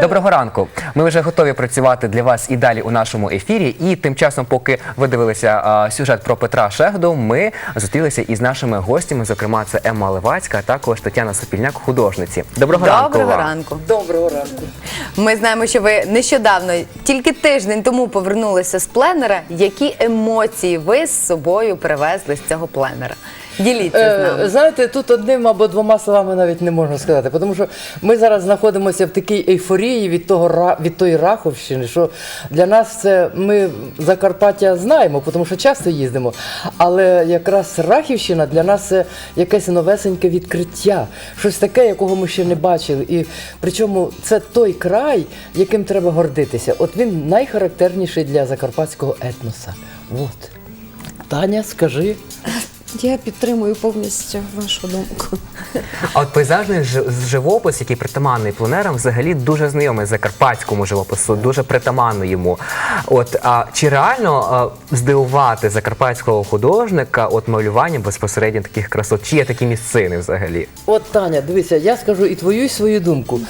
Доброго ранку. Ми вже готові працювати для вас і далі у нашому ефірі. І тим часом, поки ви дивилися а, сюжет про Петра Шегду, ми зустрілися із нашими гостями. Зокрема, це Емма Левацька, а також Тетяна Сопільняк, художниці. Доброго, ранку. Доброго ранку. Доброго ранку. Ми знаємо, що ви нещодавно, тільки тиждень тому повернулися з пленера. Які емоції ви з собою привезли з цього пленера? Діліться з Е, нами. знаєте, тут одним або двома словами навіть не можна сказати, тому що ми зараз знаходимося в такій ейфорії від того від тої Раховщини, що для нас це ми Закарпаття знаємо, тому що часто їздимо. Але якраз Рахівщина для нас це якесь новесеньке відкриття, щось таке, якого ми ще не бачили. І причому це той край, яким треба гордитися. От він найхарактерніший для закарпатського етноса. От. Таня, скажи. Я підтримую повністю вашу думку. А от пейзажний ж- живопис, який притаманний пленерам, взагалі дуже знайомий закарпатському живопису, дуже притаманно йому. От а чи реально а, здивувати закарпатського художника от малюванням безпосередньо таких красот? Чи є такі місцини взагалі? От Таня, дивися, я скажу і твою, і свою думку.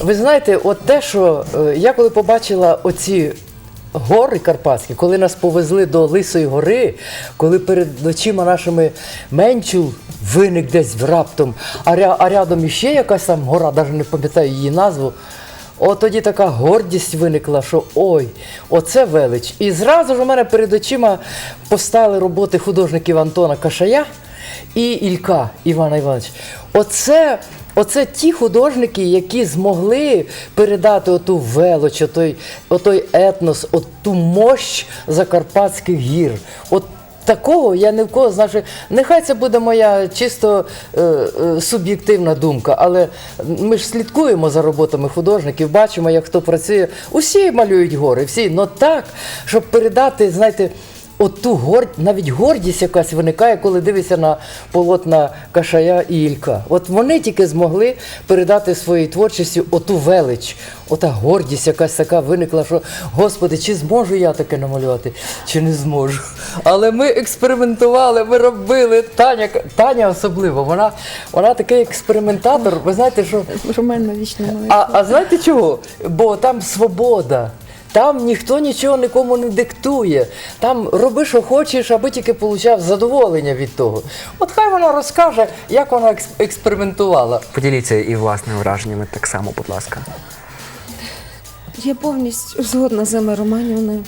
Ви знаєте, от те, що е, я коли побачила оці. Гори Карпатські, коли нас повезли до Лисої гори, коли перед очима нашими Менчул виник десь раптом, а, ря- а рядом іще якась там гора, навіть не пам'ятаю її назву. От тоді така гордість виникла, що ой, оце велич. І зразу ж у мене перед очима постали роботи художників Антона Кашая і Ілька Івана Івановича. Оце, оце ті художники, які змогли передати оту велич, отой, отой етнос, оту мощ Закарпатських гір. От Такого я ні в кого знаю, нехай це буде моя чисто е, е, суб'єктивна думка, але ми ж слідкуємо за роботами художників, бачимо, як хто працює. Усі малюють гори, всі, але так, щоб передати, знаєте, оту гор... навіть гордість якась виникає, коли дивишся на полотна Кашая і Ілька. От вони тільки змогли передати своїй творчості оту велич, ота гордість якась така виникла, що Господи, чи зможу я таке намалювати, чи не зможу. Але ми експериментували, ми робили. Таня, Таня особливо, вона, вона такий експериментатор. Ви знаєте, що Роман вічно а, а знаєте чого? Бо там свобода. Там ніхто нічого нікому не диктує. Там роби, що хочеш, аби тільки получав задоволення від того. От хай вона розкаже, як вона екс- експериментувала. Поділіться і власними враженнями так само, будь ласка. Я повністю згодна з Емою Романівною.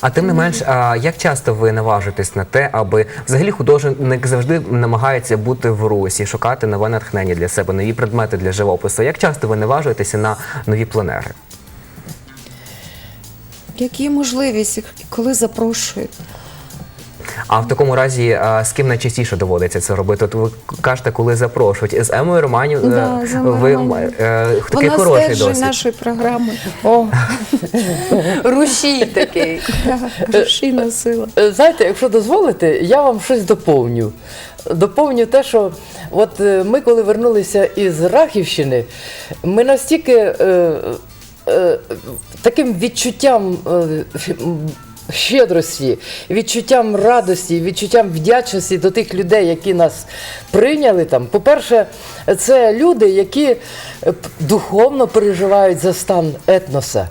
А тим не менш, а, як часто ви наважитесь на те, аби взагалі художник завжди намагається бути в русі, шукати нове натхнення для себе, нові предмети для живопису. Як часто ви наважуєтеся на нові пленери? Як є можливість, коли запрошують. А в такому разі а, з ким найчастіше доводиться це робити? От ви кажете, коли запрошують з Емою Романів, е, Да, з Емою ви Романівною. е, такий Вона хороший стержень досвід. нашої програми. О, Рушій такий. Рушійна сила. е, знаєте, якщо дозволите, я вам щось доповню. Доповню те, що от е, ми, коли вернулися із Рахівщини, ми настільки е, е, таким відчуттям. Е, м, Щедрості, відчуттям радості, відчуттям вдячності до тих людей, які нас прийняли там. По-перше, це люди, які е, духовно переживають за стан етноса.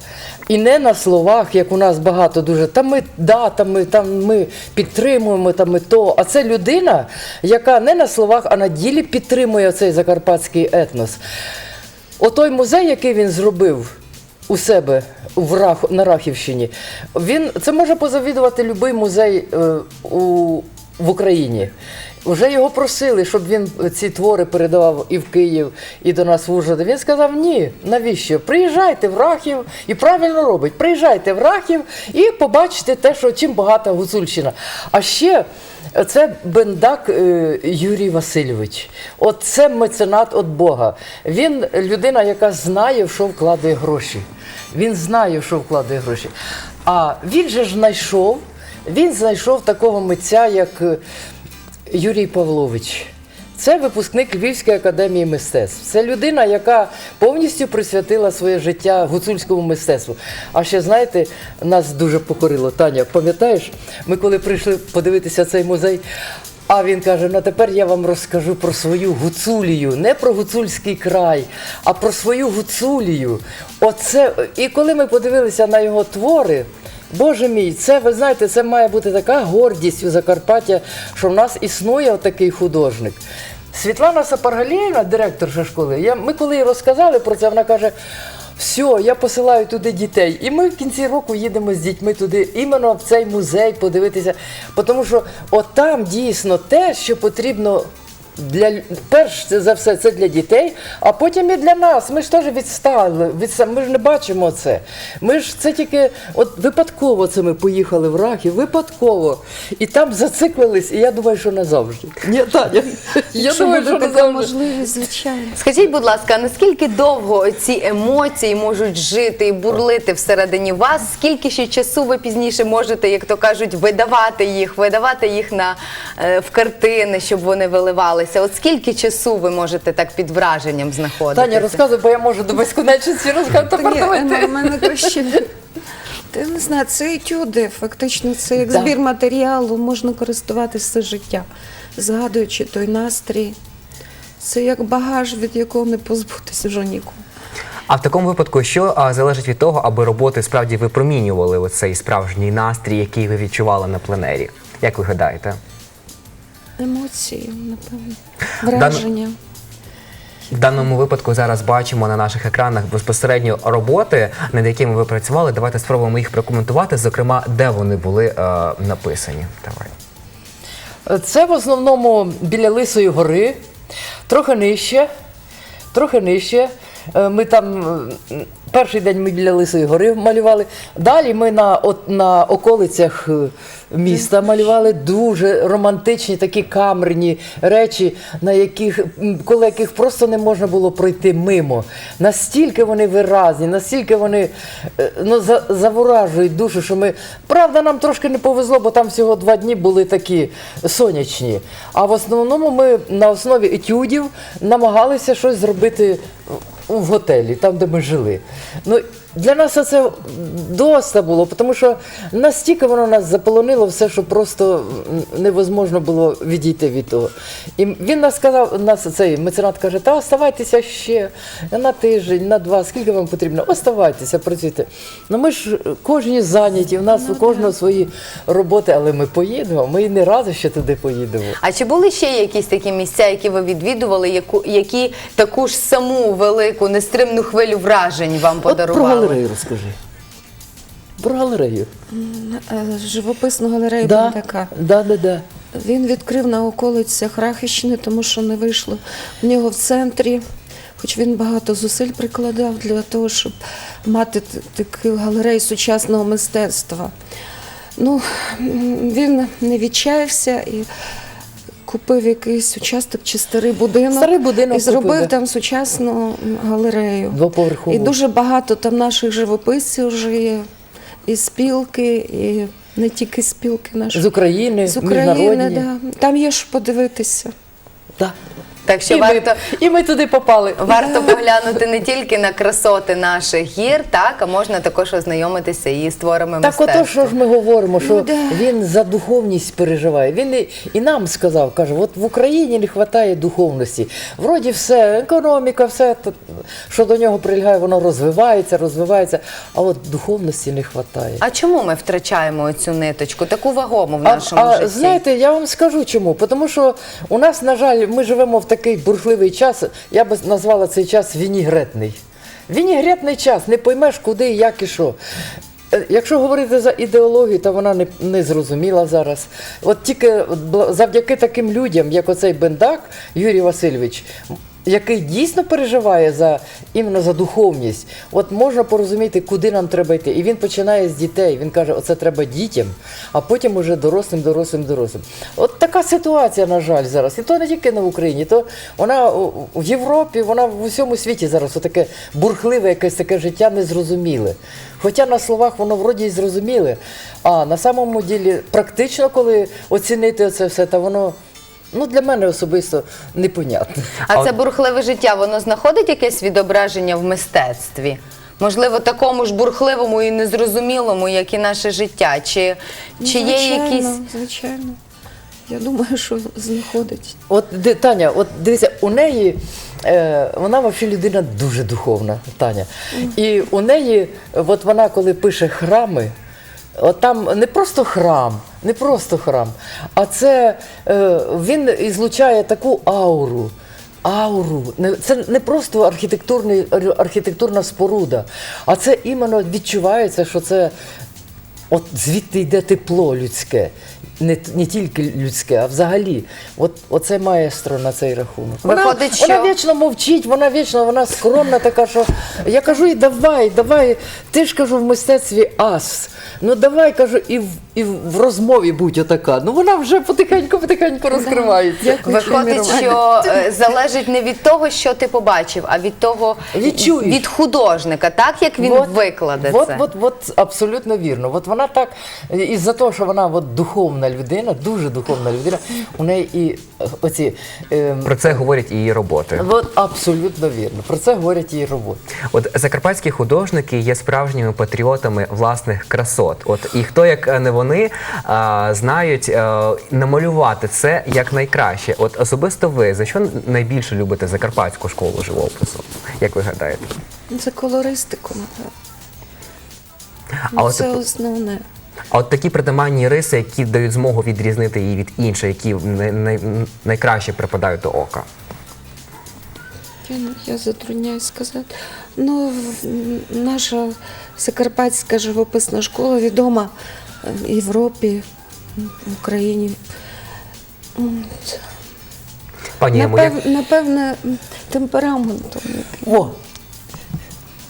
І не на словах, як у нас багато дуже, та ми да, та ми, там ми підтримуємо, та ми то. А це людина, яка не на словах, а на ділі підтримує цей закарпатський етнос. Отой музей, який він зробив у себе в Рах, на Рахівщині, він це може позавідувати будь-який музей е, у, в Україні. Вже його просили, щоб він ці твори передавав і в Київ, і до нас в Ужгород. Він сказав: ні, навіщо? Приїжджайте в Рахів і правильно робить. Приїжджайте в Рахів і побачите те, що чим багата Гуцульщина. А ще це Бендак е, Юрій Васильович. От це меценат від Бога. Він людина, яка знає, в що вкладає гроші. Він знає, що вкладає гроші. А він же ж знайшов, він знайшов такого митця, як е, Юрій Павлович. Це випускник Львівської академії мистецтв. Це людина, яка повністю присвятила своє життя гуцульському мистецтву. А ще знаєте, нас дуже покорило. Таня, пам'ятаєш, ми коли прийшли подивитися цей музей, А він каже: ну тепер я вам розкажу про свою гуцулію, не про гуцульський край, а про свою гуцулію. Оце, і коли ми подивилися на його твори, Боже мій, це ви знаєте, це має бути така гордість у Закарпаття, що в нас існує такий художник. Світлана Сапаргалєєвна, директорша школи, я, ми коли їй розказали про це, вона каже. Все, я посилаю туди дітей. І ми в кінці року їдемо з дітьми туди, іменно в цей музей подивитися. Тому що отам дійсно те, що потрібно для перш за все це для дітей, а потім і для нас. Ми ж теж відстали. відста- Ми ж не бачимо це. Ми ж це тільки от випадково це ми поїхали в Рахів, випадково. І там зациклились, і я думаю, що назавжди. Ні, Таня, я думаю, що така назавжди. можливість, звичайно. Скажіть, будь ласка, наскільки довго ці емоції можуть жити і бурлити всередині вас? Скільки ще часу ви пізніше можете, як то кажуть, видавати їх, видавати їх на е, в картини, щоб вони виливалися? От скільки часу ви можете так під враженням знаходитися? Таня, розказуй, бо я можу до безконечності розказати. Ні. В мене краще. Ти не знаю, це етюди, фактично, це як Да. збір матеріалу, можна користуватися все життя, згадуючи той настрій. Це як багаж, від якого не позбутися вже ніколи. А в такому випадку, що а, залежить від того, аби роботи справді випромінювали оцей справжній настрій, який ви відчували на пленері? Як ви гадаєте? Емоції, напевно, враження. В даному випадку зараз бачимо на наших екранах безпосередньо роботи, над якими ви працювали. Давайте спробуємо їх прокоментувати, зокрема, де вони були е, написані. Давай. Це в основному біля Лисої гори, трохи нижче, трохи нижче. Е, Ми там перший день ми біля Лисої гори малювали. Далі ми на, от, на околицях е, міста малювали дуже романтичні такі камерні речі, на яких, м, коло яких просто не можна було пройти мимо. Настільки вони виразні, настільки вони е, ну, за, заворажують душу, що ми. Правда, нам трошки не повезло, бо там всього два дні були такі сонячні. А в основному ми на основі етюдів намагалися щось зробити в готелі, там, де ми жили. Ну, для нас це доста було, тому що настільки воно нас заполонило все, що просто невозможно було відійти від того. І він нас сказав, нас цей меценат каже, та оставайтеся ще на тиждень, на два, скільки вам потрібно, оставайтеся, працюйте. Ну ми ж кожні зайняті, в нас у кожного свої роботи, але ми поїдемо, ми не разу ще туди поїдемо. А чи були ще якісь такі місця, які ви відвідували, які таку ж саму велику нестримну хвилю вражень вам подарували? Галерею розкажи. Про галерею. Е, Живописну галерею Да, Бондака. да, да, да. Він відкрив на околицях Рахищини, тому що не вийшло в нього в центрі. Хоч він багато зусиль прикладав для того, щоб мати таку галерею сучасного мистецтва. Ну, він не відчаявся і купив якийсь участок чи старий будинок, Старий будинок і зробив купив, да. там сучасну галерею. Двоповерхову. І дуже багато там наших живописців вже є, і спілки, і не тільки спілки наші. З України, З України, міжнародні. да. Там є що подивитися. Да. Так що І, варто. ми, і ми туди попали. Варто поглянути не тільки на красоти наших гір, так а можна також ознайомитися і з творами Так мистецтва. ото що ж ми говоримо, що Ну, да. він за духовність переживає. Він і, і нам сказав, каже, от в Україні не вистачає духовності. Вроді все, економіка, все, що до нього прилягає, воно розвивається, розвивається, а от духовності не вистачає. А чому ми втрачаємо цю ниточку, таку вагому в нашому а житті? знаєте, я вам скажу чому. Тому що у нас, на жаль, ми живемо в такий бурхливий час, я би назвала цей час вінігретний. Вінігретний час, не поймеш, куди, як і що. Е, Якщо говорити за ідеологію, то вона не, не зрозуміла зараз. От тільки завдяки таким людям, як оцей Бендак Юрій Васильович, який дійсно переживає за іменно за духовність, от можна порозуміти, куди нам треба йти. І він починає з дітей. Він каже, оце треба дітям, а потім уже дорослим, дорослим, дорослим. От така ситуація, на жаль, зараз. І то не тільки на Україні, то вона в Європі, вона в усьому світі зараз отаке бурхливе, якесь таке життя незрозуміле. Хоча на словах воно вроді і зрозуміле, а на самому ділі практично, коли оцінити це все, то воно. Ну, для мене особисто непонятно. А А це бурхливе життя, воно знаходить якесь відображення в мистецтві? Можливо, такому ж бурхливому і незрозумілому, як і наше життя? Чи, чи є звичайно, якісь. Звичайно. я думаю, що знаходить. От Таня, от дивіться, у неї е, вона взагалі людина дуже духовна, Таня. І у неї, от вона коли пише храми, от там не просто храм, не просто храм, а це е, він ізлучає таку ауру. Ауру. Це не просто архітектурна споруда, а це іменно відчувається, що це От звідти йде тепло людське, не, не тільки людське, а взагалі. От оце маестро на цей рахунок. Вона, Виходить, вона що- вічно мовчить, вона вічно, вона скромна така, що я кажу, і давай, давай, ти ж кажу в мистецтві ас. Ну давай кажу, і в, і в розмові будь отака. Ну вона вже потихеньку, потихеньку розкривається. Виходить, що е, залежить не від того, що ти побачив, а від того Відчуєш. від художника, так як він викладе от, це. От, от, абсолютно вірно. От вона так, із-за того, що вона от, духовна людина, дуже духовна людина, у неї і е, оці. ем, Про це говорять і її роботи. От абсолютно вірно. Про це говорять її роботи. От закарпатські художники є справжніми патріотами власних красот. От і хто як не вони а, знають а, намалювати це як найкраще. От особисто ви за що найбільше любите закарпатську школу живопису? Як ви гадаєте? Це колористику, напевно. А от, це основне. а от такі притаманні риси, які дають змогу відрізнити її від інших, які най, най, найкраще припадають до ока. Я, я затрудняюсь сказати. Ну, в- м, наша Закарпатська живописна школа відома е, в Європі, м, в Україні. М, Пані Емо, як- Напев, напевне, м, темпераментом. який. О!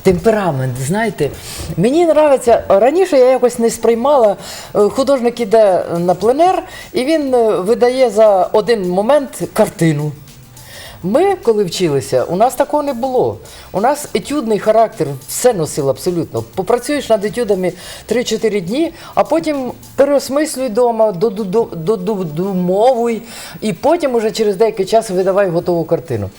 Темперамент, знаєте, мені подобається, раніше я якось не сприймала, е, художник іде на пленер і він е, видає за один момент картину. Ми, коли вчилися, у нас такого не було. У нас етюдний характер все носив абсолютно. Попрацюєш над етюдами 3-4 дні, а потім переосмислюй вдома, додумовуй, і потім уже через деякий час видавай готову картину.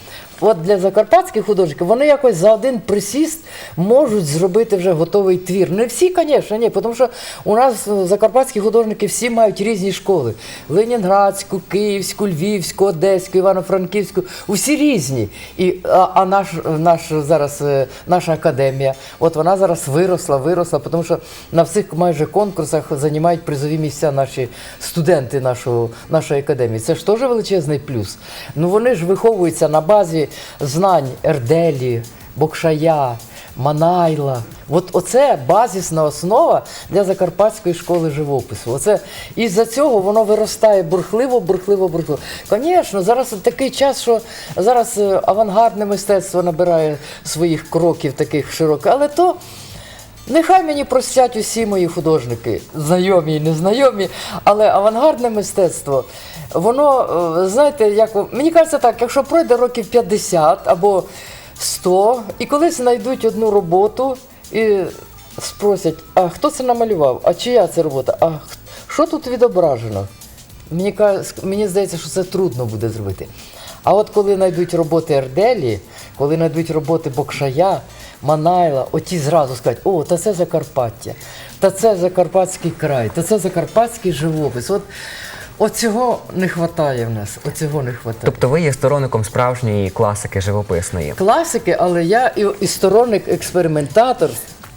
От для закарпатських художників вони якось за один присіст можуть зробити вже готовий твір. Не всі, звісно, ні, тому що у нас закарпатські художники всі мають різні школи: Ленінградську, Київську, Львівську, Одеську, Івано-Франківську. Усі різні. І, а а наш, наш зараз е, наша академія, от вона зараз виросла, виросла, тому що на всіх майже конкурсах займають призові місця наші студенти нашого, нашої академії. Це ж теж величезний плюс. Ну вони ж виховуються на базі знань Ерделі, Бокшая. Манайла. От оце базисна основа для Закарпатської школи живопису. Оце із-за цього воно виростає бурхливо, бурхливо, бурхливо. Звісно, зараз такий час, що зараз е, авангардне мистецтво набирає своїх кроків таких широких, але то. Нехай мені простять усі мої художники, знайомі і незнайомі, але авангардне мистецтво, воно, е, знаєте, як мені кажеться так, якщо пройде років 50 або 100, і колись знайдуть одну роботу і спросять, а хто це намалював? А чия це робота? А що тут відображено? Мені, мені здається, що це трудно буде зробити. А от коли знайдуть роботи Ерделі, коли знайдуть роботи Бокшая, Манайла, оті зразу скажуть, о, та це Закарпаття, та це Закарпатський край, та це Закарпатський живопис. От, от цього не вистачає в нас. Оцього не вистачає. Тобто ви є сторонником справжньої класики живописної. Класики, але я і, і сторонник експериментатор.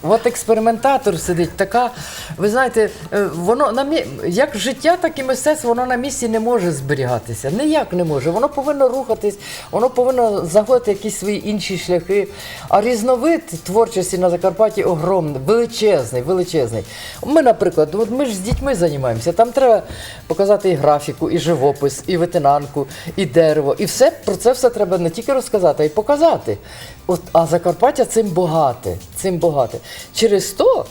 От експериментатор сидить така. Ви знаєте, е, воно на мі... як життя, так і мистецтво, воно на місці не може зберігатися. Ніяк не може. Воно повинно рухатись, воно повинно заходити якісь свої інші шляхи. А різновид творчості на Закарпатті огромний, величезний, величезний. Ми, наприклад, от ми ж з дітьми займаємося. Там треба показати і графіку, і живопис, і ветенанку, і дерево. І все про це все треба не тільки розказати, а й показати. От, а Закарпаття цим багате, цим багате. Через то,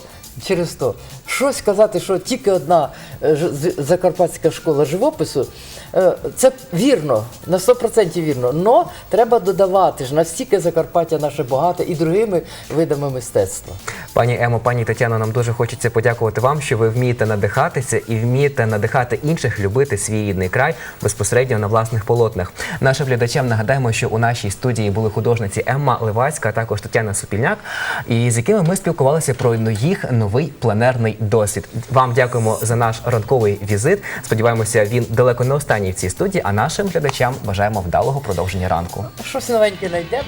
через то, щось казати, що тільки одна е, закарпатська школа живопису, е, це вірно, на 100% вірно. Но треба додавати ж настільки Закарпаття наше багате і другими видами мистецтва. Пані Емо, пані Тетяно, нам дуже хочеться подякувати вам, що ви вмієте надихатися і вмієте надихати інших любити свій рідний край безпосередньо на власних полотнах. Нашим глядачам нагадаємо, що у нашій студії були художниці Емма Левацька, а також Тетяна Супільняк, і з якими ми спілкувалися про їх новий пленерний досвід. Вам дякуємо за наш ранковий візит. Сподіваємося, він далеко не останній в цій студії. А нашим глядачам бажаємо вдалого продовження ранку. Щось новеньке знайдемо.